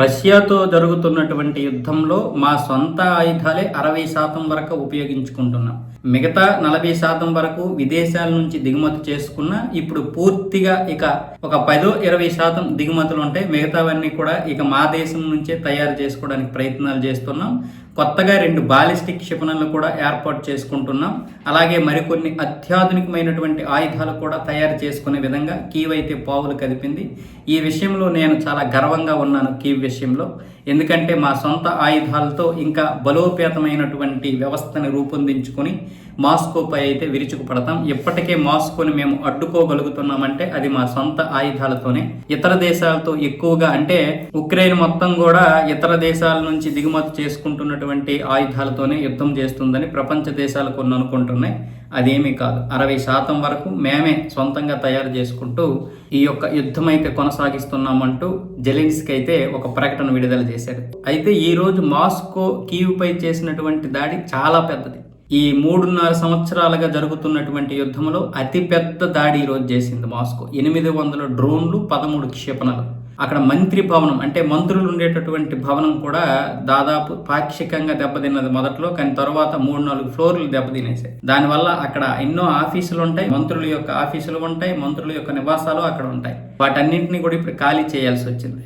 రష్యాతో జరుగుతున్నటువంటి యుద్ధంలో మా సొంత ఆయుధాలే అరవై శాతం వరకు ఉపయోగించుకుంటున్నాం. మిగతా నలభై శాతం వరకు విదేశాల నుంచి దిగుమతి చేసుకున్న ఇప్పుడు పూర్తిగా ఇక ఒక పదో ఇరవై శాతం దిగుమతులు ఉంటాయి మిగతావన్నీ కూడా ఇక మా దేశం నుంచే తయారు చేసుకోవడానికి ప్రయత్నాలు చేస్తున్నాం. కొత్తగా రెండు బాలిస్టిక్ క్షిపణులను కూడా ఏర్పాటు చేసుకుంటున్నాం. అలాగే మరికొన్ని అత్యాధునికమైనటువంటి ఆయుధాలు కూడా తయారు చేసుకునే విధంగా కీవ్ అయితే పావులు కదిపింది. ఈ విషయంలో నేను చాలా గర్వంగా ఉన్నాను. కీవ్ విషయంలో ఎందుకంటే మా సొంత ఆయుధాలతో ఇంకా బలోపేతమైనటువంటి వ్యవస్థని రూపొందించుకొని మాస్కోపై అయితే విరుచుకుపడతాం. ఇప్పటికే మాస్కోని మేము అడ్డుకోగలుగుతున్నామంటే అది మా సొంత ఆయుధాలతోనే. ఇతర దేశాలతో ఎక్కువగా అంటే ఉక్రెయిన్ మొత్తం కూడా ఇతర దేశాల నుంచి దిగుమతి చేసుకుంటున్నటువంటి ఆయుధాలతోనే యుద్ధం చేస్తుందని ప్రపంచ దేశాలు కొన్ని అనుకుంటున్నాయి. అదేమీ కాదు. అరవై శాతం వరకు మేమే సొంతంగా తయారు చేసుకుంటూ ఈ యొక్క యుద్ధం అయితే కొనసాగిస్తున్నామంటూ జెలెన్స్కి అయితే ఒక ప్రకటన విడుదల చేశారు. అయితే ఈ రోజు మాస్కో కీవ్పై చేసినటువంటి దాడి చాలా పెద్దది. ఈ మూడున్నర సంవత్సరాలుగా జరుగుతున్నటువంటి యుద్ధంలో అతిపెద్ద దాడి ఈరోజు రోజు చేసింది మాస్కో. ఎనిమిది వందల డ్రోన్లు పదమూడు క్షిపణలు. అక్కడ మంత్రి భవనం అంటే మంత్రులు ఉండేటటువంటి భవనం కూడా దాదాపు పాక్షికంగా దెబ్బతిన్నది మొదట్లో కానీ తర్వాత మూడు నాలుగు ఫ్లోర్లు దెబ్బతినేసాయి దానివల్ల అక్కడ ఎన్నో ఆఫీసులు ఉంటాయి మంత్రుల యొక్క ఆఫీసులు ఉంటాయి మంత్రుల యొక్క నివాసాలు అక్కడ ఉంటాయి. వాటన్నింటినీ కూడా ఇప్పుడు ఖాళీ చేయాల్సి వచ్చింది.